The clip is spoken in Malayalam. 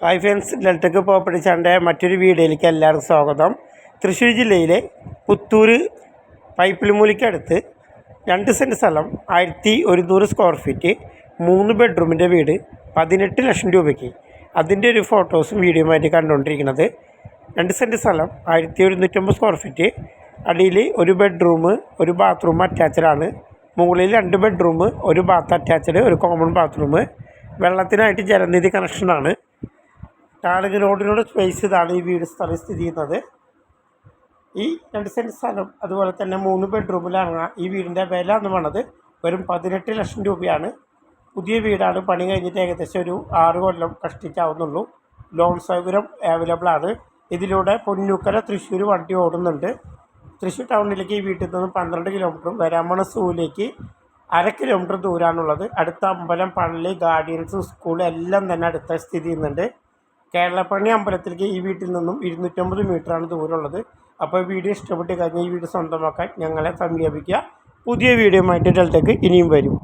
ഹായ് ഫ്രണ്ട്സ് ഡെൽറ്റക്ക് പ്രോപ്പർട്ടി ചാന്റെ മറ്റൊരു വീഡിയോയിലേക്ക് എല്ലാവർക്കും സ്വാഗതം. തൃശ്ശൂർ ജില്ലയിലെ പുത്തൂർ പൈപ്പിൽമൂലിക്കടുത്ത് രണ്ട് സെന്റ് സ്ഥലം ആയിരത്തി ഒരുന്നൂറ് സ്ക്വയർ ഫീറ്റ് മൂന്ന് ബെഡ്റൂമിന്റെ വീട് പതിനെട്ട് ലക്ഷം രൂപയ്ക്ക്. അതിന്റെ ഒരു ഫോട്ടോസും വീഡിയോയുമായിട്ട് കണ്ടുകൊണ്ടിരിക്കുന്നത്. രണ്ട് സെന്റ് സ്ഥലം ആയിരത്തി ഒരുന്നൂറ്റമ്പത് സ്ക്വയർ ഫീറ്റ് അടിയിൽ ഒരു ബെഡ്റൂം ഒരു ബാത്റൂം അറ്റാച്ചഡാണ് മുകളിൽ രണ്ട് ബെഡ്റൂം ഒരു ബാത്ത് അറ്റാച്ചഡ് ഒരു കോമൺ ബാത്റൂം വെള്ളത്തിനായിട്ട് ജലനിധി കണക്ഷനാണ് ടാളിങ് റോഡിനോട് സ്പേസ് ഇതാണ് ഈ വീട് സ്ഥലം സ്ഥിതി ചെയ്യുന്നത്. ഈ രണ്ട് സെന്റ് സ്ഥലം അതുപോലെ തന്നെ മൂന്ന് ബെഡ്റൂമിലാണ് ഈ വീടിന്റെ വില എന്ന് പറയുന്നത് വെറും പതിനെട്ട് ലക്ഷം രൂപയാണ്. പുതിയ വീടാണ് പണി കഴിഞ്ഞിട്ട് ഏകദേശം ഒരു ആറ് കൊല്ലം കഷ്ടിച്ചാവുന്നുള്ളൂ. ലോൺ സൗകര്യം അവൈലബിൾ ആണ്. ഇതിലൂടെ പൊന്നൂക്കര തൃശ്ശൂർ വണ്ടി ഓടുന്നുണ്ട്. തൃശ്ശൂർ ടൗണിലേക്ക് ഈ വീട്ടിൽ നിന്ന് പന്ത്രണ്ട് കിലോമീറ്ററും വരാമണ സൂവിലേക്ക് അര കിലോമീറ്റർ ദൂരമാണുള്ളത് അടുത്ത അമ്പലം പള്ളി ഗാർഡിയൻസ് സ്കൂൾ എല്ലാം തന്നെ അടുത്ത സ്ഥിതി ചെയ്യുന്നുണ്ട്. കേരളപ്പള്ളി അമ്പലത്തിലേക്ക് ഈ വീട്ടിൽ നിന്നും ഇരുന്നൂറ്റമ്പത് മീറ്ററാണ് ദൂരമുള്ളത്. അപ്പോൾ വീഡിയോ ഇഷ്ടപ്പെട്ട് കഴിഞ്ഞാൽ ഈ വീട് സ്വന്തമാക്കാൻ ഞങ്ങളെ സമീപിക്കുക. പുതിയ വീഡിയോ ആയിട്ട് ഇനിയും വരും.